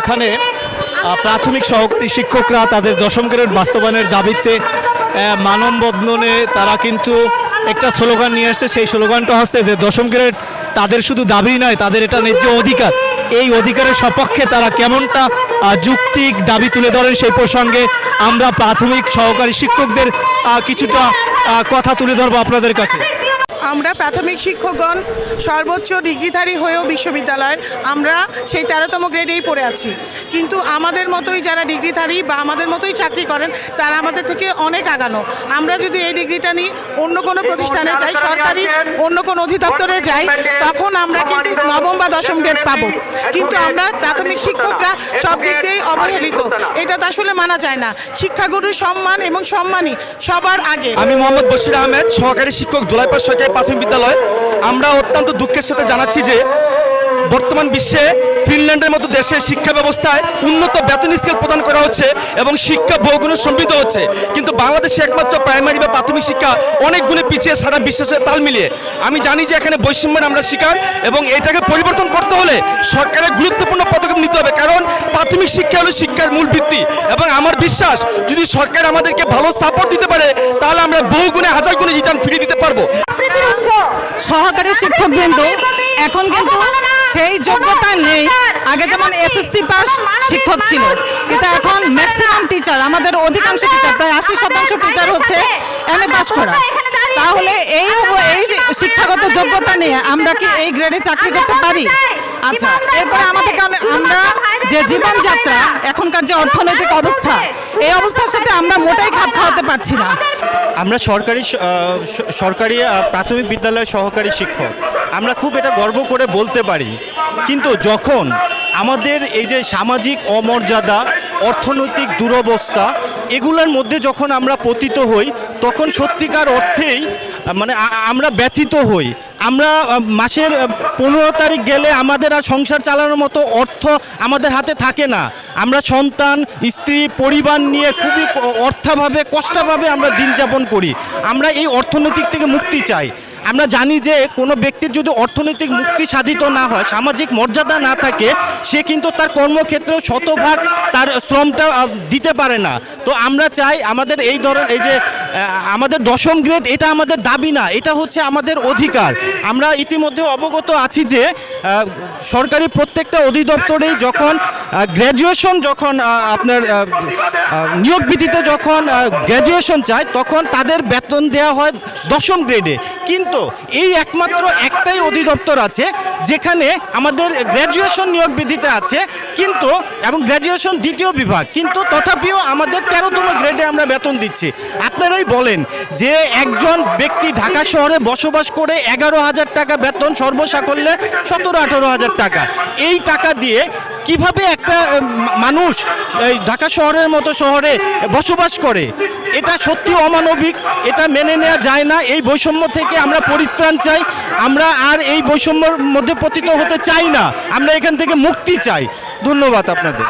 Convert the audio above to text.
এখানে প্রাথমিক সহকারী শিক্ষকরা তাদের দশম গ্রেড বাস্তবায়নের দাবিতে মানববন্ধনে তারা কিন্তু একটা স্লোগান নিয়ে আসছে। সেই স্লোগানটা হচ্ছে যে দশম গ্রেড তাদের শুধু দাবি নয়, তাদের এটা ন্যায্য অধিকার। এই অধিকারের সপক্ষে তারা কেমনটা যুক্তিক দাবি তুলে ধরেন সেই প্রসঙ্গে আমরা প্রাথমিক সহকারী শিক্ষকদের কিছুটা কথা তুলে ধরবো আপনাদের কাছে। আমরা প্রাথমিক শিক্ষকগণ সর্বোচ্চ ডিগ্রিধারী হয়েও বিশ্ববিদ্যালয়ের আমরা সেই তেরোতম গ্রেডেই পড়ে আছি। কিন্তু আমাদের মতোই যারা ডিগ্রিধারী বা আমাদের মতোই চাকরি করেন, তারা আমাদের থেকে অনেক আগানো। আমরা যদি এই ডিগ্রিটা নিই, অন্য কোনো প্রতিষ্ঠানে যাই, সরকারি অন্য কোনো অধিদপ্তরে যাই, তখন আমরা কিন্তু নবম বা দশম গ্রেড পাবো। কিন্তু আমরা প্রাথমিক শিক্ষকরা সব দিক অবহেলিত। এটা তো আসলে মানা যায় না। শিক্ষাগুরুর সম্মান এবং সম্মানই সবার আগে। আমি মোহাম্মদ বশির আহমেদ সহকারী শিক্ষক দোলাইপাড় সরকারি প্রাথমিক বিদ্যালয়। আমরা অত্যন্ত দুঃখের সাথে জানাচ্ছি যে বর্তমান বিশ্বে ফিনল্যান্ডের মতো দেশে শিক্ষা ব্যবস্থায় উন্নত বেতন স্কেল প্রদান করা হচ্ছে এবং শিক্ষা বহুগুণে সমৃদ্ধ হচ্ছে। কিন্তু বাংলাদেশে একমাত্র প্রাইমারি বা প্রাথমিক শিক্ষা অনেক গুণে পিছিয়ে সারা বিশ্বের তাল মিলিয়ে। আমি জানি যে এখানে বৈষম্যের আমরা শিকার এবং এটাকে পরিবর্তন করতে হলে সরকারের গুরুত্বপূর্ণ প্রাথমিক শিক্ষা হলো শিক্ষার মূল ভিত্তি। এবং আমার বিশ্বাস, যদি সরকার আমাদেরকে ভালো সাপোর্ট দিতে পারে, তাহলে আমরা বহু গুণে, হাজার গুণে রিটার্ন ফিরিয়ে দিতে পারব। সহকারী শিক্ষক বিন্দু এখন কিন্তু সেই যোগ্যতা নেই। আগে যেমন এসএসসি পাস শিক্ষক ছিল, কিন্তু এখন ম্যাক্সিমাম টিচার আমাদের অধিকাংশ টিচার প্রায় আশি শতাংশ টিচার হচ্ছে এম এ পাস করা। তাহলে এই এই শিক্ষাগত যোগ্যতা নিয়ে আমরা কি এই গ্রেডে চাকরি করতে পারি? আচ্ছা এরপরে আমাদেরকে আমি- আমরা যে জীবনযাত্রা এখনকার যে অর্থনৈতিক অবস্থা এই অবস্থার সাথে আমরা মোটাই খাপ খাওয়াতে পারছি না। আমরা সরকারি সরকারি প্রাথমিক বিদ্যালয়ের সহকারী শিক্ষক। আমরা খুব এটা গর্ব করে বলতে পারি। কিন্তু যখন আমাদের এই যে সামাজিক অমর্যাদা অর্থনৈতিক দুরবস্থা এগুলোর মধ্যে যখন আমরা পতিত হই তখন সত্যিকার অর্থেই মানে আমরা ব্যথিত হই। আমরা মাসের পনেরো তারিখ গেলে আমাদের আর সংসার চালানোর মতো অর্থ আমাদের হাতে থাকে না। আমরা সন্তান, স্ত্রী, পরিবার নিয়ে খুবই অর্থাভাবে, কষ্টভাবে আমরা দিন যাপন করি। আমরা এই অর্থনৈতিক থেকে মুক্তি চাই। আমরা জানি যে কোনো ব্যক্তির যদি অর্থনৈতিক মুক্তি সাধিত না হয়, সামাজিক মর্যাদা না থাকে, সে কিন্তু তার কর্মক্ষেত্রেও শতভাগ তার শ্রমটা দিতে পারে না। তো আমরা চাই আমাদের এই ধরন এই যে আমাদের দশম গ্রেড এটা আমাদের দাবি না, এটা হচ্ছে আমাদের অধিকার। আমরা ইতিমধ্যে অবগত আছি যে সরকারি প্রত্যেকটা অধিদপ্তরেই যখন গ্র্যাজুয়েশন যখন আপনার নিয়োগ ভিত্তিতে যখন গ্র্যাজুয়েশন চায়, তখন তাদের বেতন দেওয়া হয় দশম গ্রেডে। কিন্তু এই একমাত্র একটাই অধিদপ্তর আছে, যেখানে আমাদের গ্র্যাজুয়েশন নিয়োগ বিধিতে আছে, কিন্তু, এবং গ্র্যাজুয়েশন দ্বিতীয় বিভাগ, কিন্তু তথাপিও আমাদের তেরোতম গ্রেডে আমরা বেতন দিচ্ছি। আপনারাই বলেন যে একজন ব্যক্তি ঢাকা শহরে বসবাস করে এগারো হাজার টাকা বেতন সর্বসাকল্যে সতেরো, আঠারো হাজার টাকা। এই টাকা দিয়ে কীভাবে একটা মানুষ এই ঢাকা শহরের মতো শহরে বসবাস করে? এটা সত্যি অমানবিক, এটা মেনে নেওয়া যায় না। এই বৈষম্য থেকে আমরা পরিত্রাণ চাই। আমরা আর এই বৈষম্যর মধ্যে পতিত হতে চাই না। আমরা এখান থেকে মুক্তি চাই। ধন্যবাদ আপনাদের।